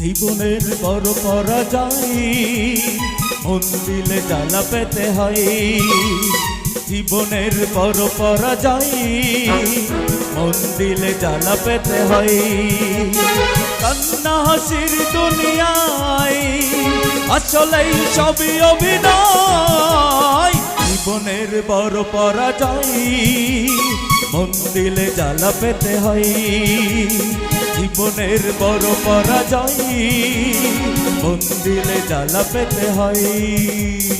জীবনের বড় পরাজয় মন দিলে জ্বালা পেতে হয়। জীবনের বড় পরাজয় মন দিলে জ্বালা পেতে হয়। কান্না হাসির দুনিয়ায় আসলেই সবই অভিনয়। জীবনের বড় পরাজয় মন দিলে জ্বালা পেতে হয়। জীবনের বড় পরাজয়। মন দিলে জ্বালা পেতে হয়।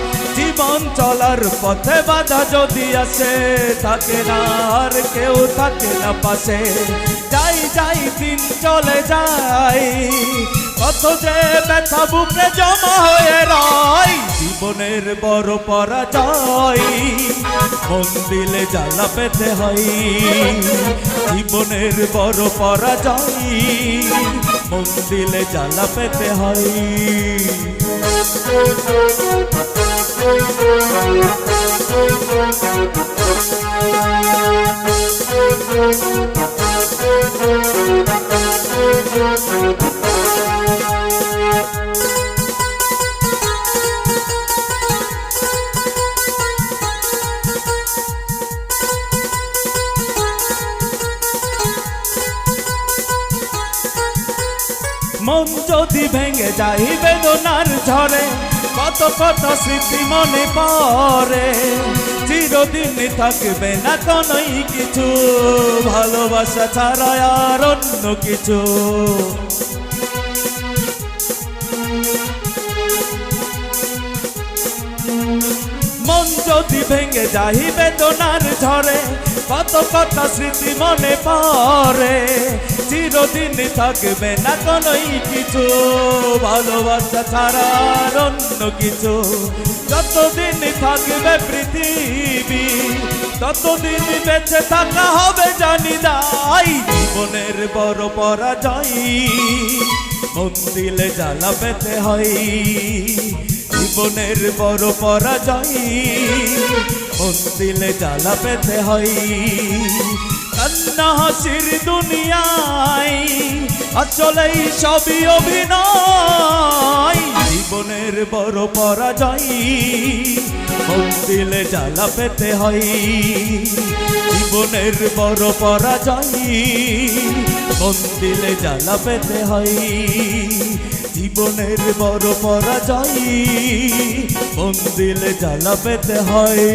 জীবন চলার পথে বাধা যদি আসে, থাকে না আর কেউ থাকে না পাশে। যাই যাই, দিন চলে যায় কত যে ব্যথা বুকে জমা হয়ে রয়, জীবনের বড় পরাজয়। মন দিলে জ্বালা পেতে হয়, জীবনের বড় পরাজয়। মন দিলে জ্বালা পেতে হয়। Thank you. মন যদি ভেঙে যাই বেদনার ঝরে কত কত স্মৃতি মনে পড়ে। চিরদিন থাকবে না কোনোই কিছু, ভালোবাসা ছাড়া আর অন্য কিছু। মন যদি ভেঙে যাই বেদনার ঝরে, কত কথা স্মৃতি মনে পড়ে। চিরদিন থাকবে না কোনোই কিছু, ভালোবাসা ছাড়া আর অন্য কিছু। যতদিন থাকবে পৃথিবী, ততদিন বেঁচে থাকা হবে জানি দাই জীবনের বড় পরাজয়। মন দিলে জ্বালা পেতে হয় জীবনের বড় পরাজয়। মন জ্বালা পেতে হয়। কান্না হাসির দুনিয়ায় আসলেই সবই অভিনয়। জীবনের বড় পরাজয় মন জ্বালা পেতে হয়। জীবনের বড় পরাজয় মন জ্বালা পেতে হয়। জীবনের বড় পরাজয় মন দিলে জ্বালা পেতে হয়।